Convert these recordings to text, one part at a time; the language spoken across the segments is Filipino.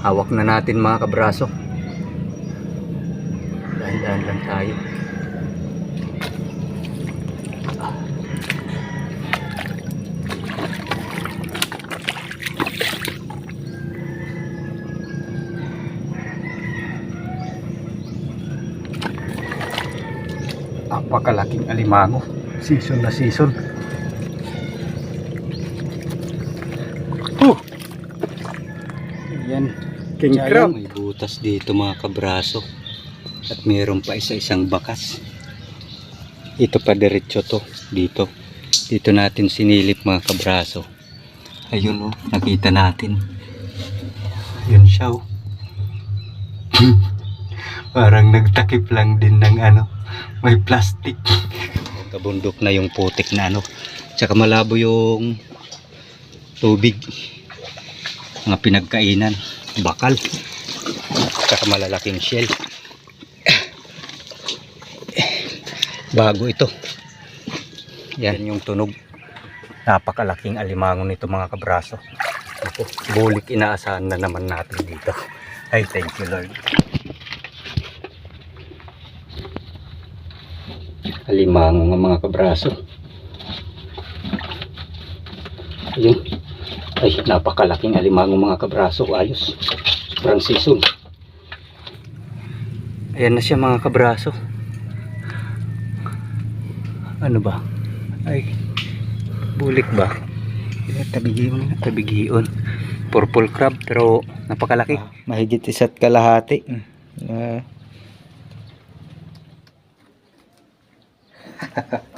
Hawak na natin mga kabraso. Dahan-dahan lang tayo. Napakalaking alimango. Season na season. Oh! Yan. King crab. May butas dito mga kabraso. At mayroon pa isa-isang bakas. Ito pa diretso to. Dito. Dito natin sinilip mga kabraso. Ayun oh. Nakita natin. Yun siya oh. Parang nagtakip lang din ng ano. May plastic. Kabundok na yung putik na ano. Tsaka malabo yung tubig. Mga pinagkainan. Bakal. Tsaka malalaking shell. Bago ito. Yan yung tunog. Napakalaking alimango nito mga kabraso. Ako, bulik inaasahan na naman natin dito. Ay, thank you Lord. Alimango nga mga kabraso. Ayun. Ay, napakalaking alimango mga kabraso. Ayos. Sobrang season. Ayan na siya mga kabraso. Ano ba? Ay, bulik ba? Tabigion, tabigion. Purple crab pero napakalaki. mahigit isa't kalahati. Ah,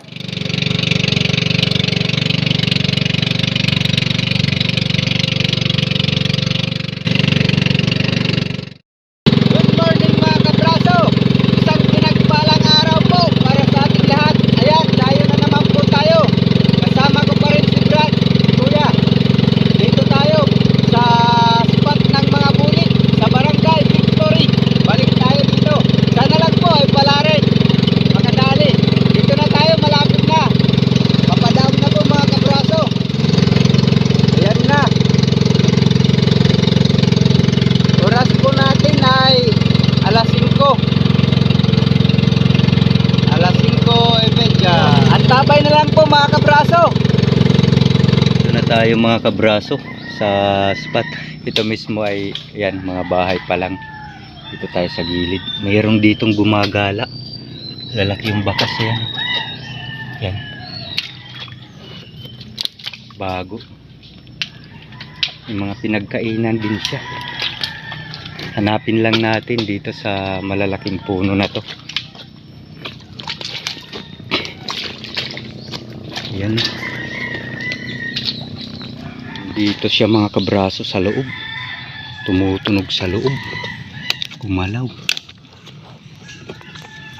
Good morning mga kabraso! Isang pinagpalang araw po para sa ating lahat. Ayan, tayo na naman po tayo. Kasama ko pa rin si Brad, Kuya. Dito tayo sa spot ng mga bulik sa Barangay Victory. Balik tayo dito. Sana lang po ay pala rin. Makadali. Dito na tayo, malapit na. Papadam na po mga kabraso. Ayan na. Oras po natin ay alas 5. Alas 5.30. At tabay na lang po mga kabraso. Ito na tayo mga kabraso sa spot. Ito mismo ay yan mga bahay pa lang. Dito tayo sa gilid. Mayroong ditong gumagala. Lalaki yung bakas yan. Yan. Bago. Yung mga pinagkainan din siya. Hanapin lang natin dito sa malalaking puno na to. Yan. Dito siya mga kabraso sa loob. Tumutunog sa loob. Gumalaw.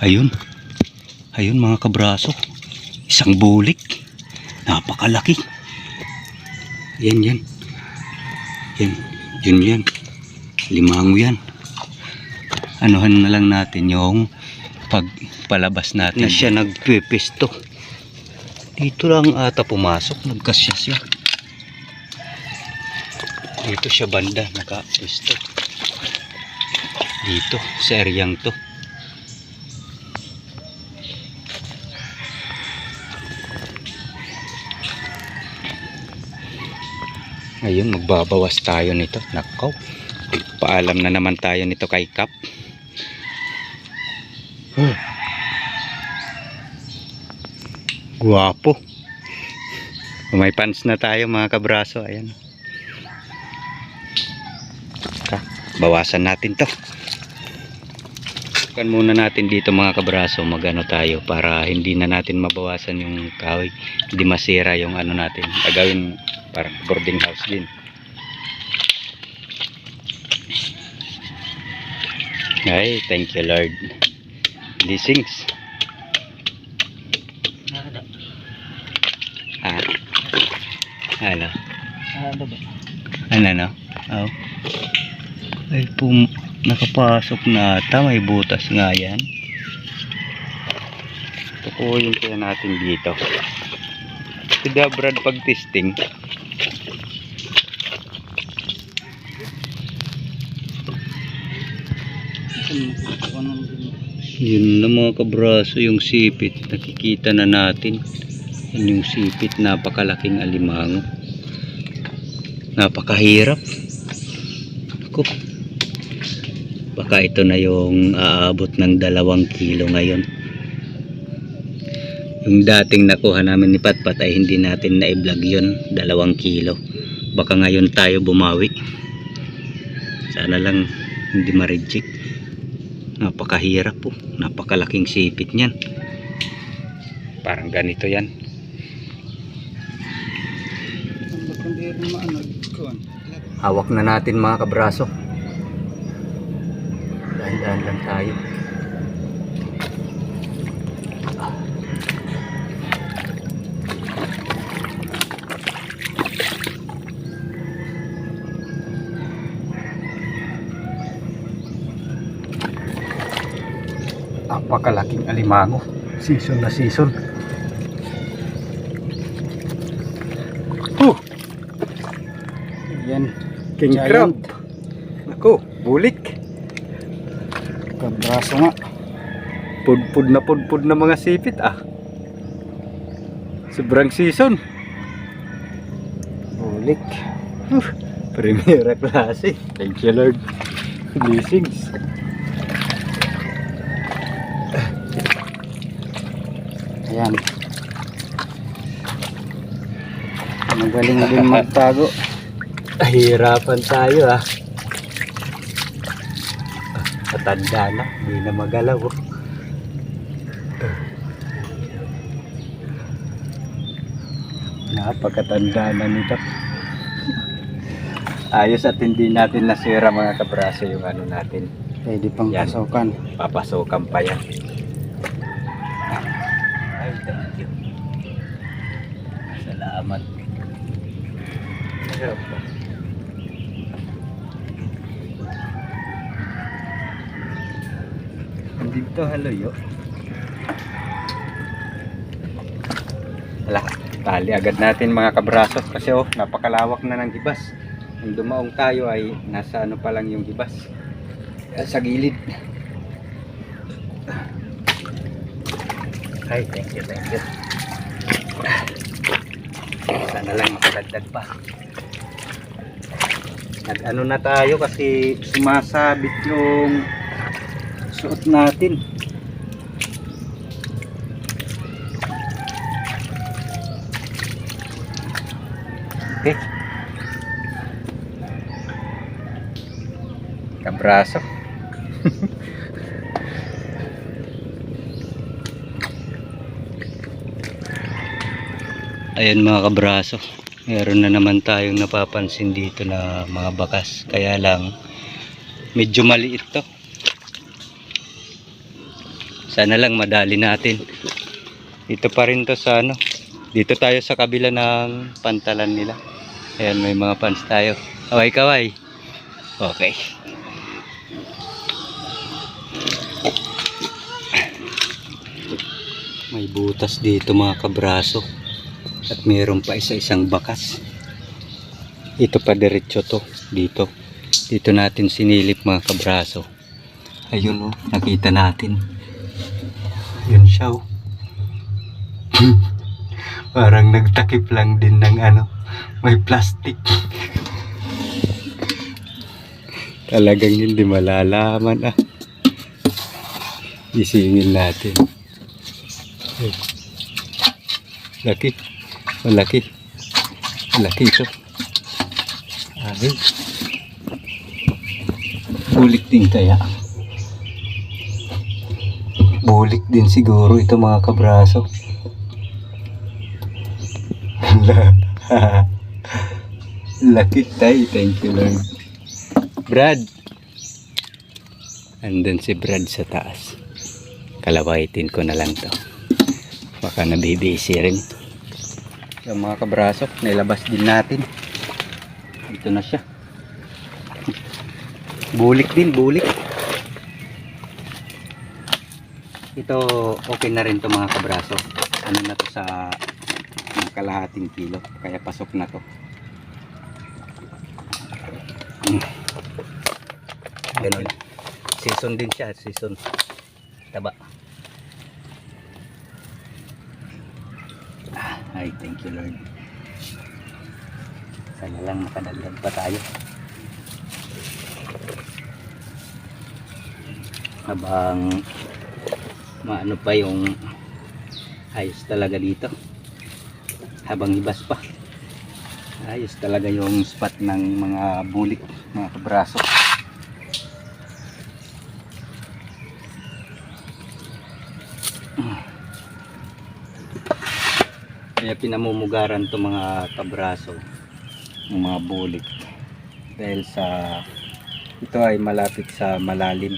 Ayun. Ayun mga kabraso. Isang bulik. Napakalaki. Yan yan. Yan. Yun yan. Limango yan. Anuhan na lang natin yung pagpalabas natin. Na siya nagpipisto. Dito lang ata pumasok. Nagkasya siya. Dito siya banda. Nakapisto. Dito. Sa eryang to. Ngayon magbabawas tayo nito. Nakaw. Paalam na naman tayo nito kay Kap. Oh. Guwapo. May pants na tayo mga kabraso. Ayan. Ha, bawasan natin to. Kan muna natin dito mga kabraso magano tayo para hindi na natin mabawasan yung kahoy. Hindi masira yung ano natin. Agawin parang boarding house din. Ay, thank you Lord. Blessings. Ah. Ano? ano ba? Ano no? Oh. Ay, pum nakapasok na ata. May butas nga yan. Tukuyin kaya natin dito. Si Brad pag testing. Yun na mga kabraso yung sipit. Nakikita na natin. Yun yung sipit. Napakalaking alimango. Napakahirap. Ako. Baka ito na yung aabot ng dalawang kilo ngayon. Yung dating nakuha namin ni Patpat ay hindi natin na-vlog yun. Dalawang kilo. Baka ngayon tayo bumawi. Sana lang hindi ma-reject. Napakahirap po. Napakalaking sipit niyan. Parang ganito yan. Hawak na natin mga kabraso. Dahan-dahan lang tayo. Napakalaking alimango. Season na season. Oh! Yan. King Giant. crab. Ako, bulik. Kabraso nga. Pudpud na pudpud na mga sipit ah. Sobrang season. Bulik. Primera klase. Thank you Lord. Blessings. Ayan. Magaling din magtago. Hirapan tayo ah. Matanda na, hindi na magalaw. Napakatanda na nito. Ayos at hindi natin nasira mga kabraso yung ano natin. Pwede pang Yan. pasokan. Papasokan pa yan. Ay, thank you. Salamat. Sarap ba? Dito haloyo. Wala, tali agad natin mga kabraso kasi oh, napakalawak na ng gibas. Nung dumaong tayo ay nasa ano pa lang yung gibas. Sa gilid. Ay, thank you, thank you. Sana lang makadagdag pa. Nag-ano na tayo kasi sumasabit yung suot natin. Okay. Kabraso. Ayan mga kabraso. Meron na naman tayong napapansin dito na mga bakas. Kaya lang medyo maliit to. Sana lang madali natin. Dito pa rin to sa ano. Dito tayo sa kabila ng pantalan nila. Ayan may mga pants tayo. Kaway kaway. Okay. May butas dito mga kabraso. At mayroon pa isa-isang bakas. Ito pa diretso to. Dito. Dito natin sinilip mga kabraso. Ayun oh. Nakita natin. Yun siya oh. Parang nagtakip lang din ng ano. May plastic. Talagang hindi malalaman ah. Isingin natin. Laki. Malaki. Malaki ito. Ay. Bulik din kaya. Bulik din siguro ito mga kabraso. Laki tayo. Thank you Lord. Brad. Andun si Brad sa taas. Kalawaitin ko na lang to. Baka nabibisi rin. Yung mga kabraso, nailabas din natin. Ito na siya. Bulik din, bulik. Ito, okay na rin to mga kabraso. Ano na to sa kalahating kilo. Kaya pasok na to. Ganun. Season din siya, season. Taba. Ay, thank you Lord. Sana lang makadagdag pa tayo. Habang maano pa yung ayos talaga dito. Habang ibas pa. Ayos talaga yung spot ng mga bulik, mga kabraso. Kaya pinamumugaran to mga kabraso ng mga bulik. Dahil sa ito ay malapit sa malalim.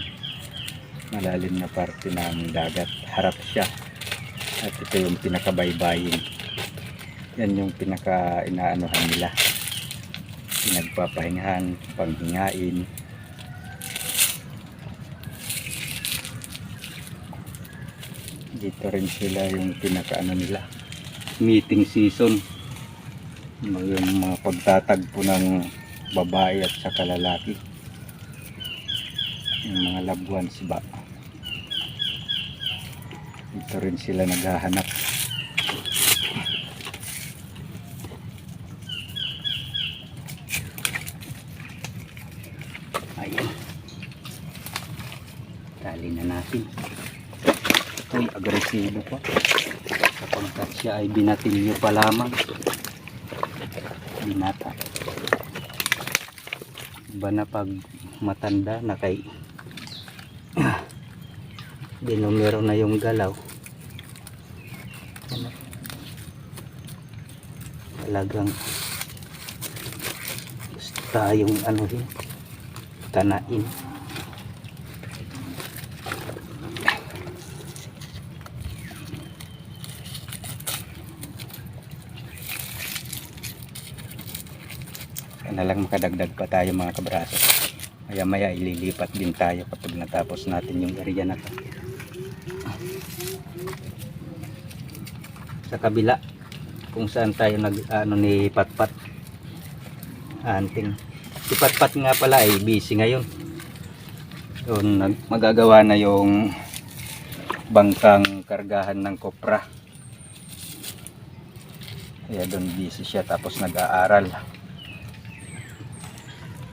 Malalim na parte ng dagat. Harap siya. At ito yung pinakabaybayin. Yan yung pinaka inaanuhan nila. Pinagpapahingahan panghingain. Dito rin sila yung pinaka ano nila meeting season. Yung mga pagtatagpo ng babae at saka lalaki. Yung mga ones ba? Dito rin sila naghahanap. Ayan. Tali na natin. Uy agresibo pa sapagkat siya ay binatilyo pa lamang. Binata. Iba na pag matanda na kay dinumero na yung galaw. Talagang gusto tayong ano rin tanain Kaya na lang makadagdag pa tayo mga kabraso. Maya maya ililipat din tayo kapag natapos natin yung area na to. Sa kabila kung saan tayo nag ano ni Patpat. Hunting. Si Patpat nga pala ay busy ngayon. Doon magagawa na yung bangkang kargahan ng kopra. Kaya doon busy siya tapos nag-aaral.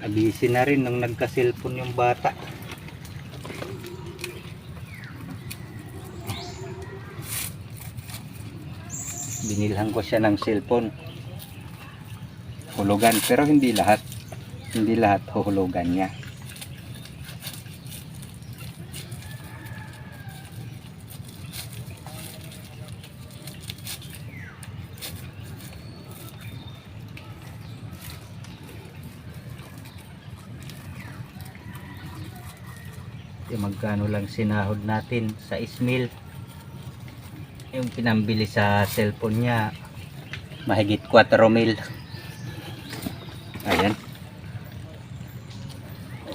Abisi na rin nung nagka-cellphone yung bata. Binilhan ko siya ng cellphone. Hulugan, pero hindi lahat. Hindi lahat huhulugan niya. Yung magkano lang sinahod natin sa ismail yung pinambili sa cellphone niya mahigit 4 mil. Ayan.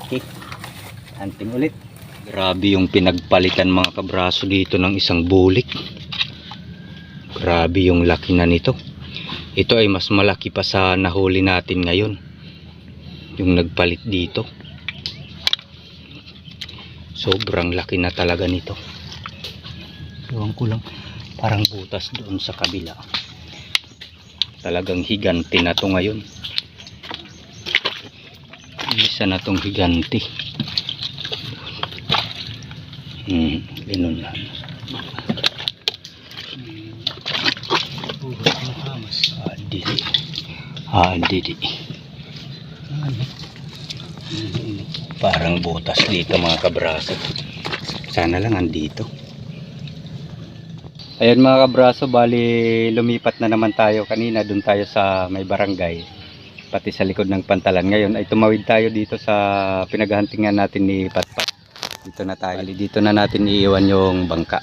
Okay. Hunting ulit. Grabe yung pinagpalitan mga kabraso dito ng isang bulik. Grabe yung laki na nito. Ito ay mas malaki pa sa nahuli natin ngayon. Yung nagpalit dito sobrang laki na talaga nito. Ewan ko lang parang butas doon sa kabila. Talagang higanti na to ngayon. Isa na tong higanti. Hmm, ganun lang. Ah, didi. Ah, didi ano parang butas dito mga kabraso sana lang andito ayun mga kabraso bali lumipat na naman tayo kanina dun tayo sa may barangay pati sa likod ng pantalan ngayon ay tumawid tayo dito sa pinaghahantingan natin ni Patpat dito na tayo bali dito na natin iiwan yung bangka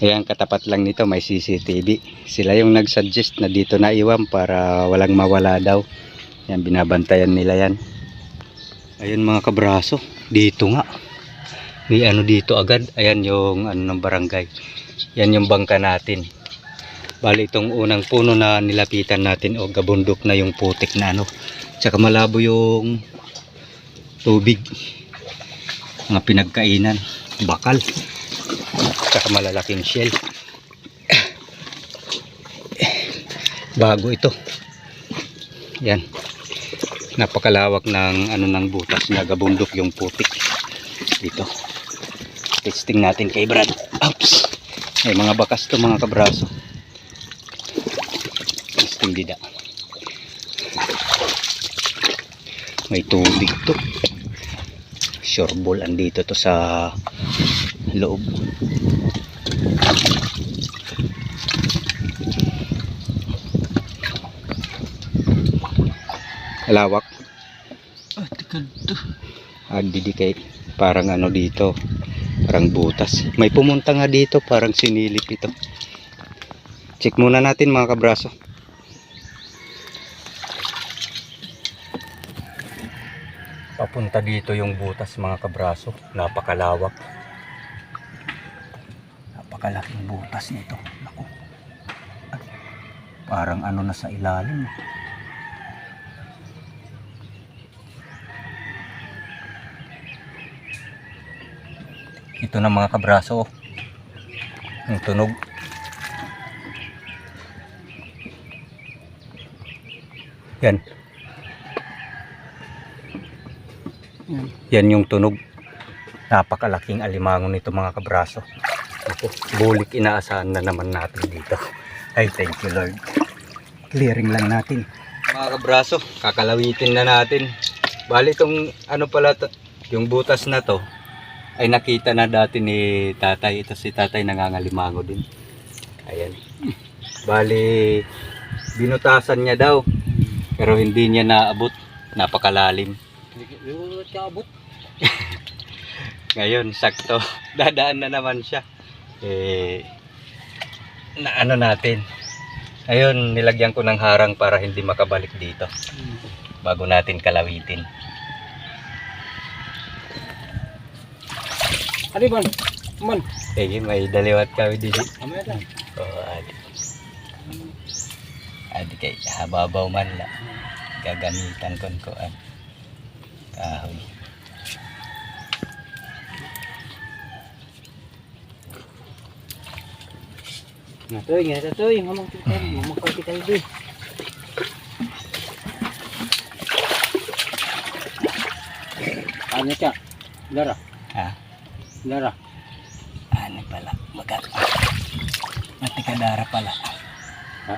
Ayan, katapat lang nito may CCTV. Sila yung nag-suggest na dito na iwan para walang mawala daw. Yan, binabantayan nila yan. Ayun mga kabraso, dito nga. May ano dito agad. Ayan yung ano ng barangay. Yan yung bangka natin. Bali itong unang puno na nilapitan natin o gabundok na yung putik na ano. Tsaka malabo yung tubig. mga pinagkainan bakal tsaka malalaking shell bago ito yan napakalawak ng ano ng butas nagabundok yung putik. Dito. Testing natin kay Brad. Oops. may mga bakas to mga kabraso. Testing dida may tubig to. Sure ball andito to sa loob. Lawak tikad to ah kay parang ano dito parang butas. May pumunta nga dito parang sinilip ito. Check muna natin mga kabraso. Papunta dito yung butas mga kabraso. Napakalawak. Napakalaking butas nito. Naku. Parang ano na sa ilalim ito na mga kabraso. Yung tunog. Yan. Yan. yung tunog. Napakalaking alimango nito mga kabraso. Ako, bulik inaasahan na naman natin dito. Ay thank you lord. Clearing lang natin. Mga kabraso kakalawitin na natin. Bali itong ano pala yung butas na to ay nakita na dati ni tatay. Ito si tatay nangangalimango din. Ayan. Bali binutasan niya daw. Pero hindi niya naabot. Napakalalim. Ngayon sakto. Dadaan na naman siya. Eh na ano natin. Ayun nilagyan ko ng harang para hindi makabalik dito. Bago natin kalawitin Ano ba? Man. eh may daliwat kami dito Amaya na. Oo, adi. Adi kay hababaw man la. Gagamitan kon ko an. Kahoy. Natoy, nga natoy. Mamang kita. Mamang kita di. Ano siya? Lara. Ha? Lara. Ano pala? Magat. Matikadara pala. Ha?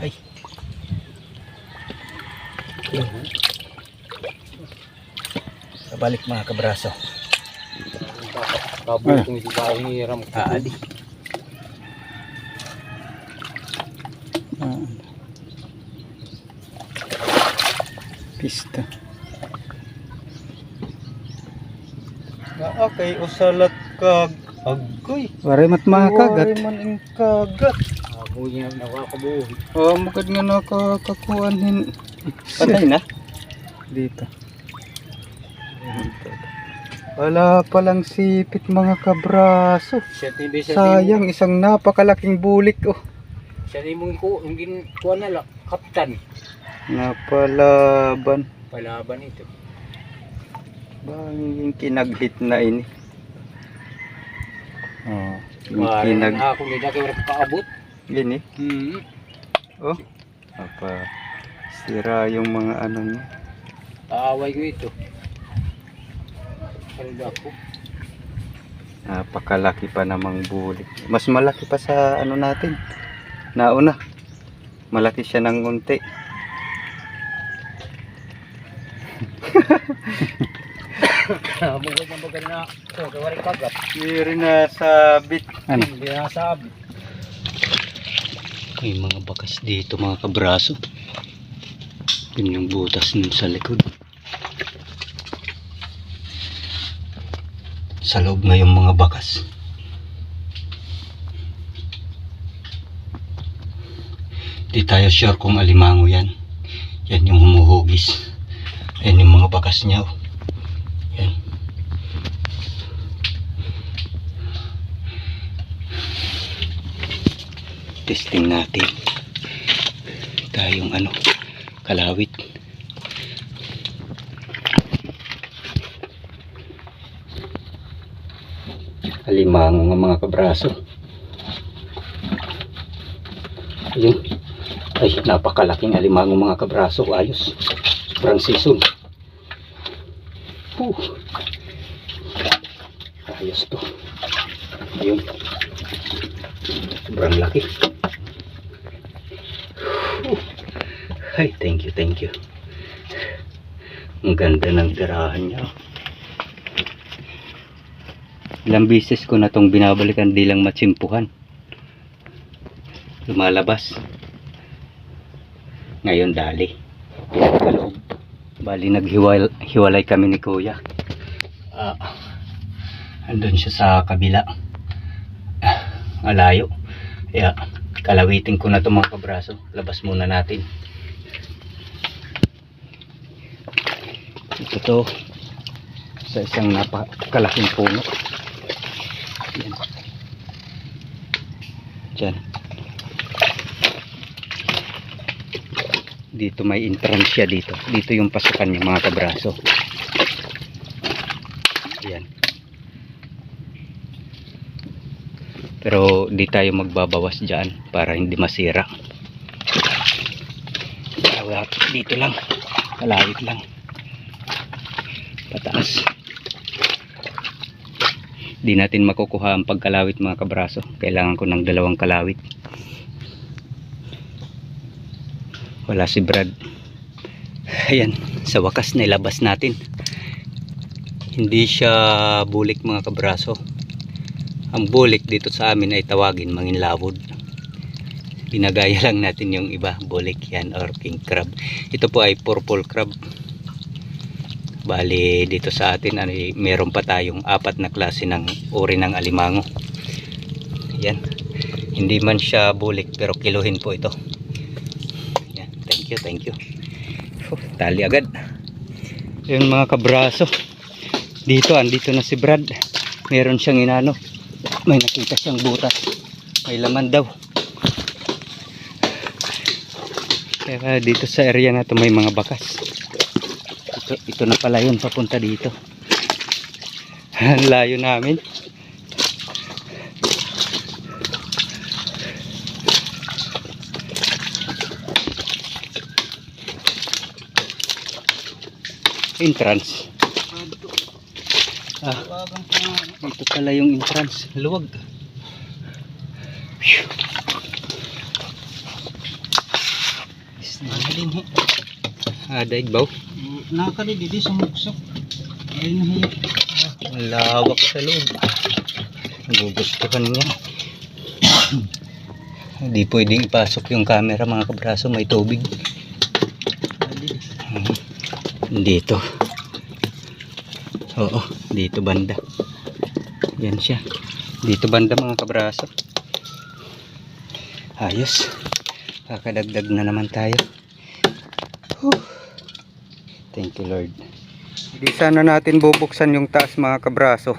Ay. Kabalik mga kabraso. Kabul kung hindi ba hiram ko. Ah, adi. Ah. Pista. Na okay, usalat kag agoy. Waray mat mga kagat. man ing kagat. Abo niya nakakabuhi. Oh, mukad nga nakakakuan hin. Patay na. Dito. Wala palang sipit mga kabraso. Sayang, isang napakalaking bulik oh. Siya ni mong ko, hindi kuha na lang. Kaptan. Napalaban. Palaban ito. Banging kinaghit na ini. Oh, yung kinag ako hindi na kayo paabot. gini. Hmm. Oh. Apa sira yung mga ano niya. Aaway ko ito. Ano ako? Napakalaki pa namang bulik. Mas malaki pa sa ano natin. Nauna. Malaki siya ng unti. Ko nang bagal na. So, kawari kagat. Hindi na sabit. Ano? Hindi na sabi. May mga bakas dito mga kabraso. Yun yung butas nun sa likod. Sa loob na yung mga bakas. Di tayo sure kung alimango yan. Yan yung humuhugis. Yan yung mga bakas niya. oh. Yan. Testing natin. Tayong ano kalawit. Alimango ng mga kabraso. Ayun. Ay napakalaking alimango mga kabraso. Ayos. Sobrang season Whew. ayos to. Ayun. Sobrang laki ay thank you thank you. Ang ganda ng tirahan niya. Ilang beses ko na tong binabalikan di lang matsimpuhan. Lumalabas. Ngayon dali. Bali naghiwalay hiwalay kami ni kuya. Ah andun siya sa kabila. Ah, malayo. Kaya kalawitin ko na itong mga kabraso. Labas muna natin ito to sa isang napakalaking puno. Yan dyan dito may entrance siya dito. Dito yung pasukan niya mga kabraso. Yan pero di tayo magbabawas dyan para hindi masira. Dito lang. Kalawit lang pataas. Di natin makukuha ang pagkalawit mga kabraso. Kailangan ko ng dalawang kalawit. Wala si Brad. Ayan sa wakas nilabas natin. Hindi siya bulik mga kabraso. Ang bulik dito sa amin ay tawagin manginlawod. Pinagaya lang natin yung iba bulik yan or king crab. Ito po ay purple crab bali dito sa atin ay meron pa tayong apat na klase ng uri ng alimango. Yan. Hindi man siya bulik pero kiluhin po ito. Yan. Thank you thank you. Huh, tali agad. Yun mga kabraso. Dito andito na si Brad. Meron siyang inano. May nakita siyang butas. May laman daw. Kaya dito sa area na to may mga bakas ito, ito na pala yun papunta dito. Ang layo namin. Entrance. Ah ito pala yung entrance. Luwag. Mahalin he. ah daig baw Nakakali didi sumuksok. Ay nahiya. lawak sa loob. Nagugustuhan niya. Hindi pwedeng ipasok yung camera mga kabraso may tubig. Dito. Oo dito banda. Yan siya. Dito banda mga kabraso. Ayos. Kakadagdag na naman tayo Whew. Thank you lord Di sana natin bubuksan yung taas mga kabraso.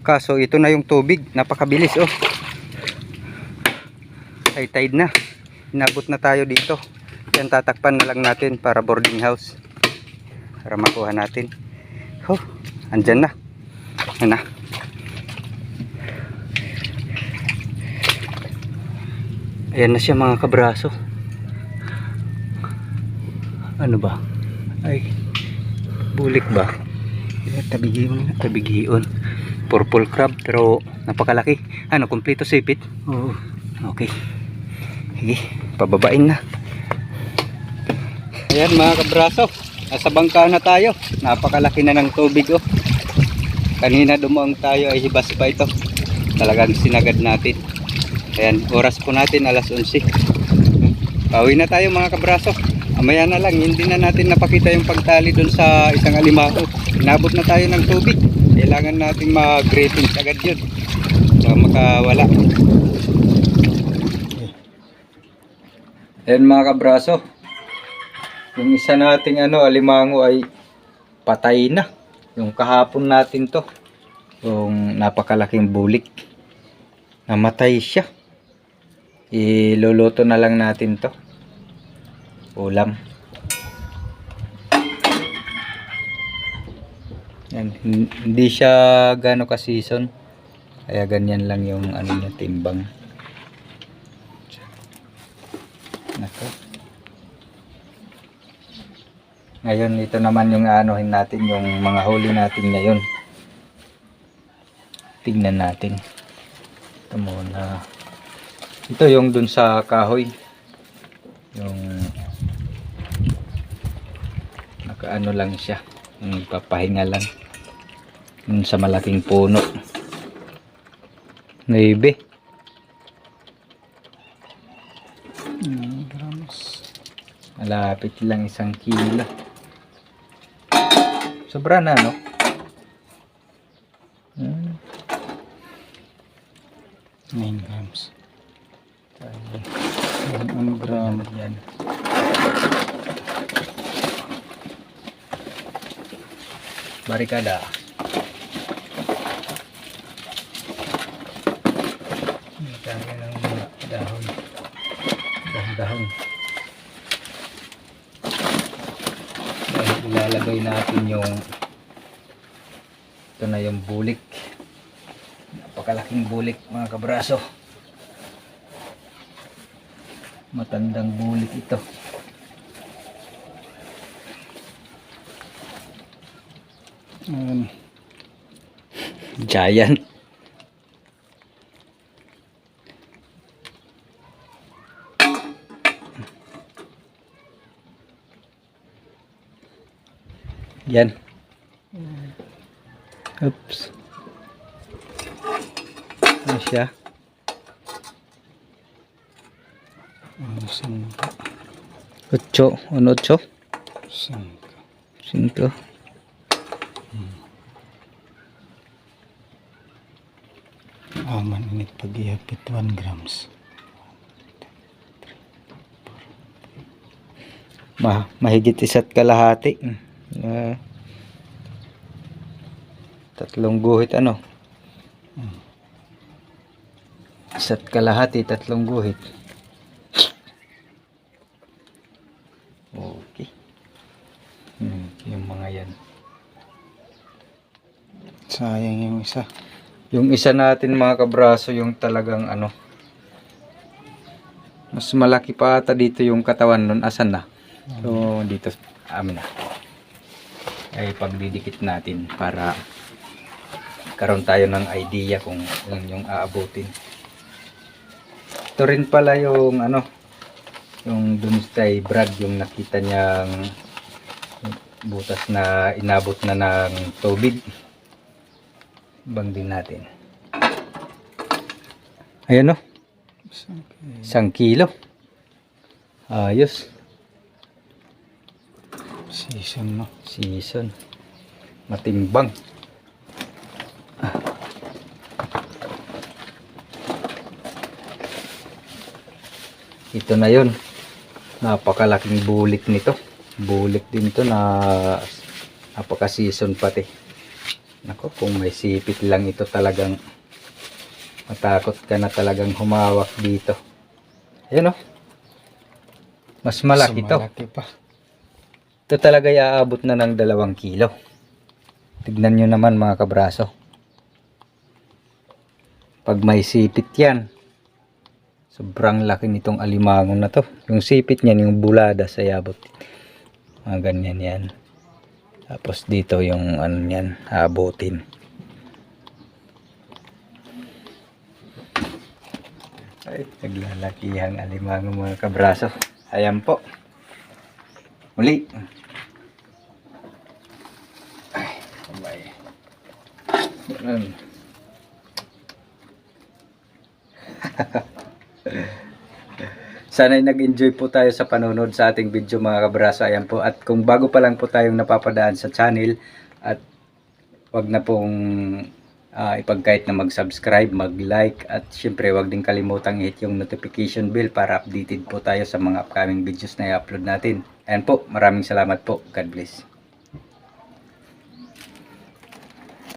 Kaso ito na yung tubig. Napakabilis oh. High tide na. Inabot na tayo dito. Yan tatakpan na lang natin para boarding house. Para makuha natin. Oh, andyan na. Yan na. Ayan na siya mga kabraso. Ano ba? Ay, bulik ba? Eh, tabigion tabigion purple crab pero napakalaki. Ano kompleto sipit? Oo. Okay. Sige pababain na. Ayan mga kabraso. Nasa bangka na tayo. Napakalaki na ng tubig oh. Kanina dumaong tayo ay hibas pa ito. Talagang sinagad natin. Ayan oras po natin alas 11 Pauwi na tayo mga kabraso Amaya na lang, hindi na natin napakita yung pagtali dun sa isang alimango. Inabot na tayo ng tubig. Kailangan natin mag-ratings agad yun. Baka makawala. Ayan mga kabraso. Yung isa nating ano, alimango ay patay na. Yung kahapon natin to. Yung napakalaking bulik. Namatay siya. Iluluto na lang natin to. Ulam. Yan. hin- Hindi siya gano ka season. Kaya ganyan lang yung ano niya timbang. Nako. Ngayon ito naman yung anuhin natin yung mga huli natin ngayon. Tingnan natin. Ito muna. Ito yung dun sa kahoy. Yung nakaano lang siya. Yung papahinga lang. Yung sa malaking puno. Naibe. grams. Malapit lang isang kilo. Sobra na, no? Hmm. 9 grams. Tayo. 1 gram. Yan. Barikada. Dami ng dahon. Dahon-dahon. Ilalagay natin yung ito na yung bulik. Napakalaking bulik mga kabraso. Matandang bulik ito. Ayan. Giant. Yan. Oops. Ano siya? Ano sangka? Ocho. Ano ocho? Sangka. Cinco. Aman init pag-iapit 1 grams. Ma mahigit isa't kalahati. Ah. tatlong guhit ano? Isa't kalahati, tatlong guhit. Okay. Hmm, yung mga yan. Sayang yung isa. Yung isa natin mga kabraso, yung talagang ano. Mas malaki pa ata dito yung katawan nun. Asan na? So, dito. Amin na. Ay, pagdidikit natin para karon tayo ng idea kung ilan yung aabutin. Ito rin pala yung ano, yung dun kay Brad, yung nakita niyang butas na inabot na ng tubig bang din natin. Ayan o, Sangka. isang kilo. Ayos. Season no. Season. Matimbang. Ito na yon. Napakalaking bulik nito. Bulik din to na napaka-season pati. Nako, kung may sipit lang ito talagang matakot ka na talagang humawak dito. Ayan o. Mas malaki Mas to. Malaki pa. Ito talaga iaabot na ng dalawang kilo. Tignan nyo naman mga kabraso. Pag may sipit yan, sobrang laki nitong alimangon na to. Yung sipit niyan, yung bulada sa yabot. Mga ganyan yan. Tapos dito yung ano yan, aabutin. Ay, naglalakihang alimangon mga kabraso. Ayan po. Muli. Ay, kamay. Ganun. Sana'y nag-enjoy po tayo sa panonood sa ating video mga kabraso. Ayan po. At kung bago pa lang po tayong napapadaan sa channel at wag na pong ah, ipag-kahit na mag-subscribe, mag-like at syempre wag din kalimutang i-hit yung notification bell para updated po tayo sa mga upcoming videos na i-upload natin. Ayan po, maraming salamat po. God bless.